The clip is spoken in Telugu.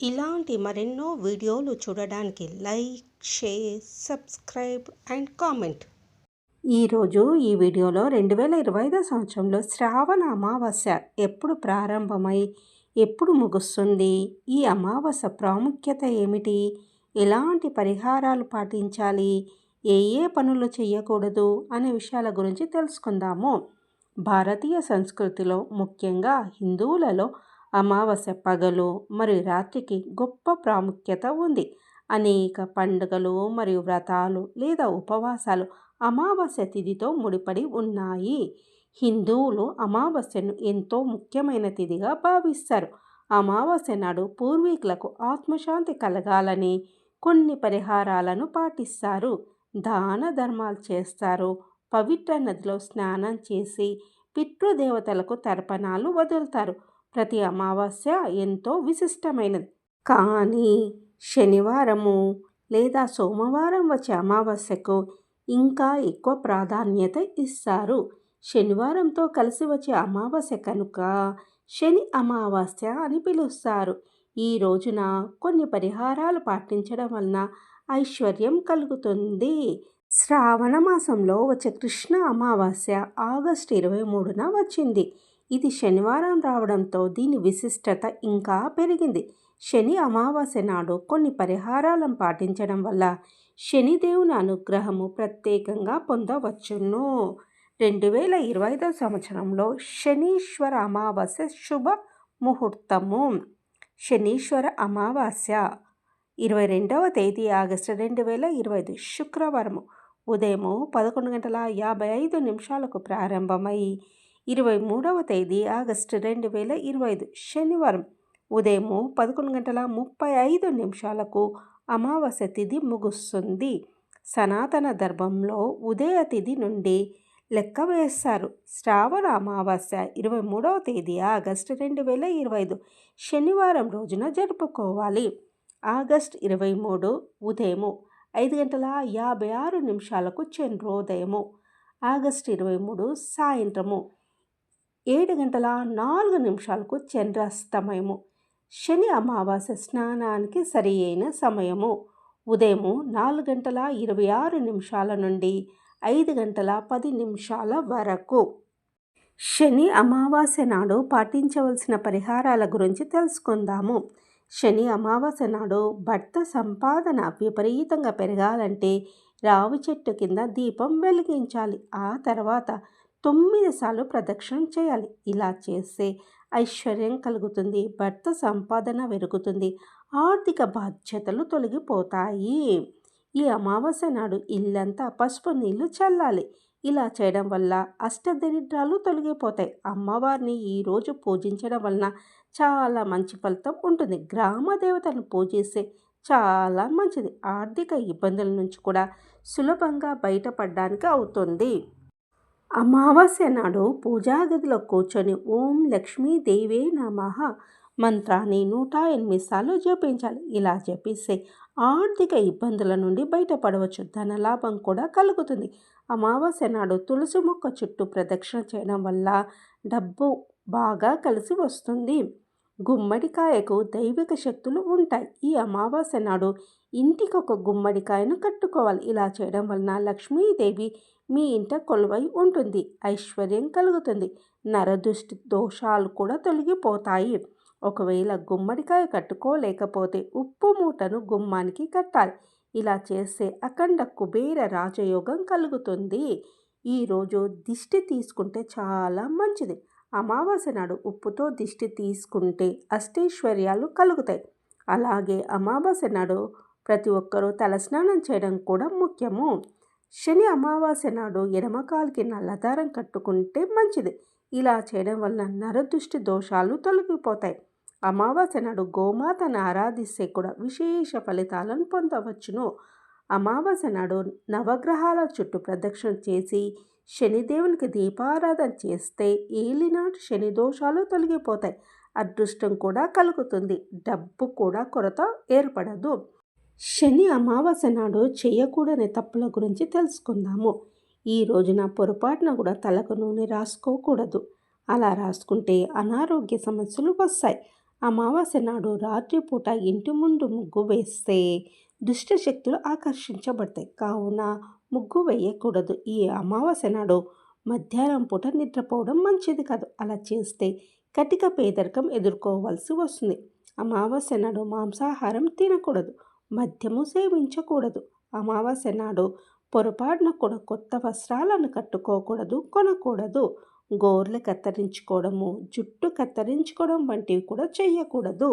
ఇలాంటి మరెన్నో వీడియోలు చూడడానికి like share subscribe and comment. ఈరోజు ఈ వీడియోలో రెండు వేల ఇరవై ఐదో సంవత్సరంలో శ్రావణ అమావాస్య ఎప్పుడు ప్రారంభమై ఎప్పుడు ముగుస్తుంది ఈ అమావాస్య ప్రాముఖ్యత ఏమిటి ఎలాంటి పరిహారాలు పాటించాలి ఏ ఏ పనులు చేయకూడదు అనే విషయాల గురించి తెలుసుకుందాము. భారతీయ సంస్కృతిలో ముఖ్యంగా హిందువులలో అమావాస్య పగలు మరియు రాత్రికి గొప్ప ప్రాముఖ్యత ఉంది. అనేక పండుగలు మరియు వ్రతాలు లేదా ఉపవాసాలు అమావాస్య తిథితో ముడిపడి ఉన్నాయి. హిందువులు అమావాస్యను ఎంతో ముఖ్యమైన తిథిగా భావిస్తారు. అమావాస్య నాడు పూర్వీకులకు ఆత్మశాంతి కలగాలని కొన్ని పరిహారాలను పాటిస్తారు. దాన ధర్మాలు చేస్తారు. పవిత్ర నదిలో స్నానం చేసి పితృదేవతలకు తర్పణాలు వదులుతారు. ప్రతి అమావాస్య ఎంతో విశిష్టమైనది. కానీ శనివారము లేదా సోమవారం వచ్చే అమావాస్యకు ఇంకా ఎక్కువ ప్రాధాన్యత ఇస్తారు. శనివారంతో కలిసి వచ్చే అమావాస్య కనుక శని అమావాస్య అని పిలుస్తారు. ఈ రోజున కొన్ని పరిహారాలు పాటించడం వలన ఐశ్వర్యం కలుగుతుంది. శ్రావణ మాసంలో వచ్చే కృష్ణ అమావాస్య ఆగస్టు ఇరవై మూడున వచ్చింది. ఇది శనివారం రావడంతో దీని విశిష్టత ఇంకా పెరిగింది. శని అమావాస్య నాడు కొన్ని పరిహారాలను పాటించడం వల్ల శనిదేవుని అనుగ్రహము ప్రత్యేకంగా పొందవచ్చును. రెండు వేల ఇరవై ఐదో సంవత్సరంలో శనీశ్వర అమావాస్య శుభ ముహూర్తము. శనీశ్వర అమావాస్య ఇరవై రెండవ తేదీ ఆగస్టు రెండు వేల ఇరవై ఐదు శుక్రవారము ఉదయము పదకొండు గంటల యాభై ఐదు నిమిషాలకు ప్రారంభమై ఇరవై మూడవ తేదీ ఆగస్టు రెండు వేల ఇరవై ఐదు శనివారం ఉదయము పదకొండు గంటల ముప్పై ఐదు నిమిషాలకు అమావాస్య తిథి ముగుస్తుంది. సనాతన ధర్మంలో ఉదయ తిథి నుండి లెక్క వేస్తారు. శ్రావణ అమావాస్య ఇరవై మూడవ తేదీ ఆగస్టు రెండు వేల ఇరవై ఐదు శనివారం రోజున జరుపుకోవాలి. ఆగస్ట్ ఇరవై మూడు ఉదయము ఐదు గంటల యాభై ఆరు నిమిషాలకు చంద్రోదయము. ఆగస్ట్ ఇరవై మూడు సాయంత్రము ఏడు గంటల నాలుగు నిమిషాలకు చంద్రాస్తమయము. శని అమావాస్య స్నానానికి సరి అయిన సమయము. ఉదయము నాలుగు గంటల ఇరవై ఆరు నిమిషాల నుండి ఐదు గంటల పది నిమిషాల వరకు. శని అమావాస్య నాడు పాటించవలసిన పరిహారాల గురించి తెలుసుకుందాము. శని అమావాస్య నాడు భర్త సంపాదన విపరీతంగా పెరగాలంటే రావి చెట్టు కింద దీపం వెలిగించాలి. ఆ తర్వాత తొమ్మిది సార్లు ప్రదక్షిణం చేయాలి. ఇలా చేస్తే ఐశ్వర్యం కలుగుతుంది భర్త సంపాదన పెరుగుతుంది ఆర్థిక బాధ్యతలు తొలగిపోతాయి. ఈ అమావాస్య నాడు ఇల్లంతా పసుపు నీళ్ళు చల్లాలి. ఇలా చేయడం వల్ల అష్టదరిద్రాలు తొలగిపోతాయి. అమ్మవారిని ఈరోజు పూజించడం వలన చాలా మంచి ఫలితం ఉంటుంది. గ్రామ దేవతలను పూజిస్తే చాలా మంచిది. ఆర్థిక ఇబ్బందుల నుంచి కూడా సులభంగా బయటపడడానికి అవుతుంది. అమావాస్య నాడు పూజాగదిలో కూర్చొని ఓం లక్ష్మీదేవే నమ మంత్రాన్ని నూట ఎనిమిది సార్లు జపించాలి. ఇలా జపిస్తే ఆర్థిక ఇబ్బందుల నుండి బయటపడవచ్చు. ధనలాభం కూడా కలుగుతుంది. అమావాస్య నాడు తులసి మొక్క చుట్టూ ప్రదక్షిణ చేయడం వల్ల డబ్బు బాగా కలిసి వస్తుంది. గుమ్మడికాయకు దైవిక శక్తులు ఉంటాయి. ఈ అమావాస్య నాడు ఇంటికి ఒక గుమ్మడికాయను కట్టుకోవాలి. ఇలా చేయడం వలన లక్ష్మీదేవి మీ ఇంట కొలువై ఉంటుంది. ఐశ్వర్యం కలుగుతుంది. నరదృష్టి దోషాలు కూడా తొలగిపోతాయి. ఒకవేళ గుమ్మడికాయ కట్టుకోలేకపోతే ఉప్పు మూటను గుమ్మానికి కట్టాలి. ఇలా చేస్తే అఖండ కుబేర రాజయోగం కలుగుతుంది. ఈరోజు దిష్టి తీసుకుంటే చాలా మంచిది. అమావాస్య నాడు ఉప్పుతో దిష్టి తీసుకుంటే అష్టైశ్వర్యాలు కలుగుతాయి. అలాగే అమావాస్య నాడు ప్రతి ఒక్కరూ తలస్నానం చేయడం కూడా ముఖ్యము. శని అమావాస్య నాడు ఎడమకాలికి నల్లదారం కట్టుకుంటే మంచిది. ఇలా చేయడం వల్ల నరదృష్టి దోషాలు తొలగిపోతాయి. అమావాస్య నాడు గోమాతను ఆరాధిస్తే కూడా విశేష ఫలితాలను పొందవచ్చును. అమావాస్య నాడు నవగ్రహాల చుట్టూ ప్రదక్షిణ చేసి శనిదేవునికి దీపారాధన చేస్తే ఏలినాటి శని దోషాలు తొలగిపోతాయి. అదృష్టం కూడా కలుగుతుంది. డబ్బు కూడా కొరత ఏర్పడదు. శని అమావాస్య నాడు చేయకూడని తప్పుల గురించి తెలుసుకుందాము. ఈ రోజున పొరపాటున కూడా తలకు నూనె రాసుకోకూడదు. అలా రాసుకుంటే అనారోగ్య సమస్యలు వస్తాయి. అమావాస్య నాడు రాత్రిపూట ఇంటి ముందు ముగ్గు వేస్తే దుష్ట శక్తులు ఆకర్షించబడతాయి. కావున ముగ్గు వేయకూడదు. ఈ అమావాస్య నాడు మధ్యాహ్నం పూట నిద్రపోవడం మంచిది కాదు. అలా చేస్తే కటిక పేదరికం ఎదుర్కోవాల్సి వస్తుంది. అమావాస్య నాడు మాంసాహారం తినకూడదు. మద్యము సేవించకూడదు. అమావాస్య నాడు పొరపాటున కూడా కొత్త వస్త్రాలను కట్టుకోకూడదు కొనకూడదు. గోర్లు కత్తిరించుకోవడము జుట్టు కత్తిరించుకోవడం వంటివి కూడా చేయకూడదు.